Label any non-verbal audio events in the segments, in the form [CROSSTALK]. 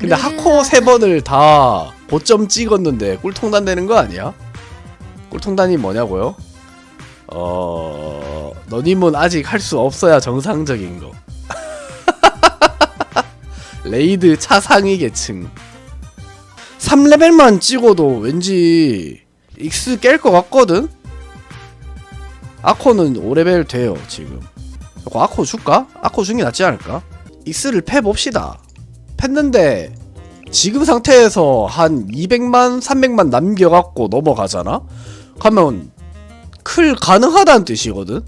근데 하코 세 번을 다 고점 찍었는데 꿀통단 되는 거 아니야? 꿀통단이 뭐냐고요? 어... 너님은 아직 할 수 없어야 정상적인 거 [LAUGHS] 레이드 차상위 계층 3레벨만 찍어도 왠지 익스 깰 것 같거든? 아코는 5레벨 돼요 지금 아코 줄까? 아코 게 낫지 않을까? 익스를 패봅시다 팼는데 지금 상태에서 한 200만 300만 남겨갖고 넘어가잖아? 그러면 클 가능하다는 뜻이거든?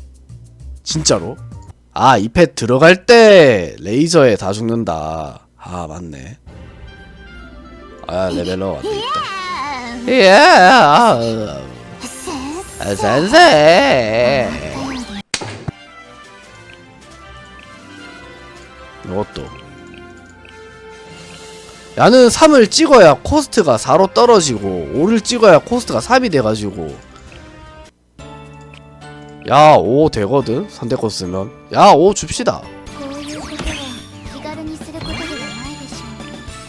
진짜로? 아이패 들어갈 때 레이저에 다 죽는다. 아 맞네. 아 레벨업 안 되겠다. 예 아, 아, 센세. 이것도 야는 3을 찍어야 코스트가 4로 떨어지고 5를 찍어야 코스트가 3이 돼가지고. 야 5 되거든? 선택권 쓰면. 야 5 줍시다.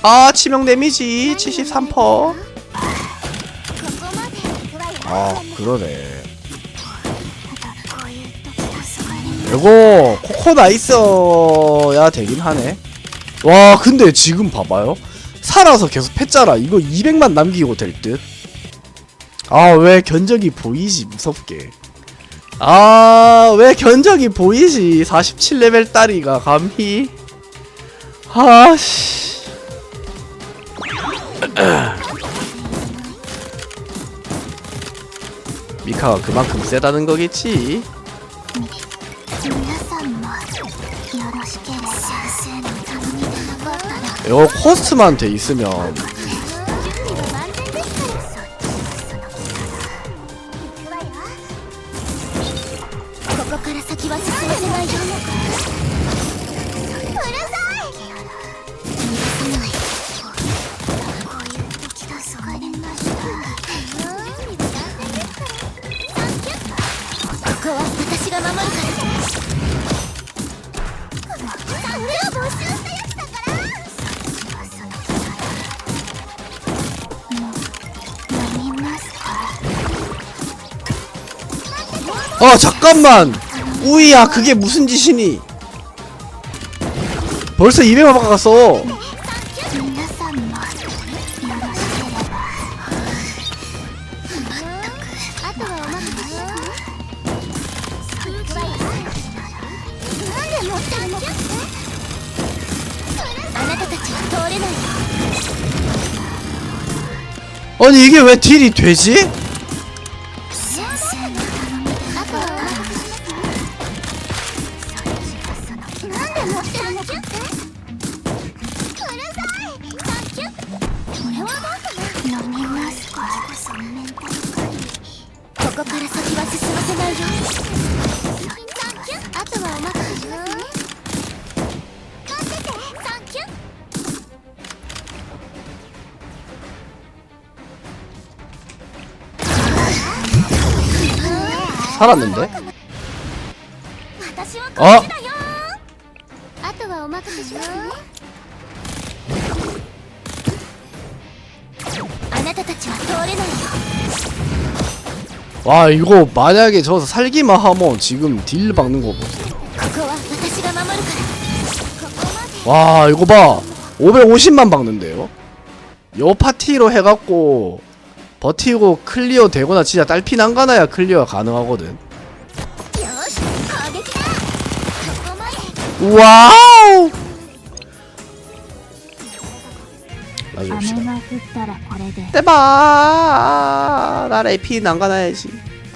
아 치명 데미지 73%아 그러네. 그리고 코코나이스야 되긴 하네. 와 근데 지금 봐봐요. 살아서 계속 패짜라. 이거 200만 남기고 될 듯 아 왜 견적이 보이지 무섭게. 아 왜 견적이 보이지? 47레벨 딸이가 감히. 아씨. 미카가 그만큼 세다는 거겠지 요 코스트한테있으면 어 잠깐만. 우이야 그게 무슨 짓이니? 벌써 200만 바꿔갔어. 아니 이게 왜 딜이 되지? 살았는데? 私 와 이거 만약에 저 살기만 하면 지금 딜 박는 거 보세요 와 이거 봐. 550만 박는데요? 요 파티로 해갖고 버티고 클리어 되거나 진짜 딸피 난가나야 클리어 가능하거든. 와우! 雨 놔줍시다 が降ったらこれで 대박 나 AP 난가나야지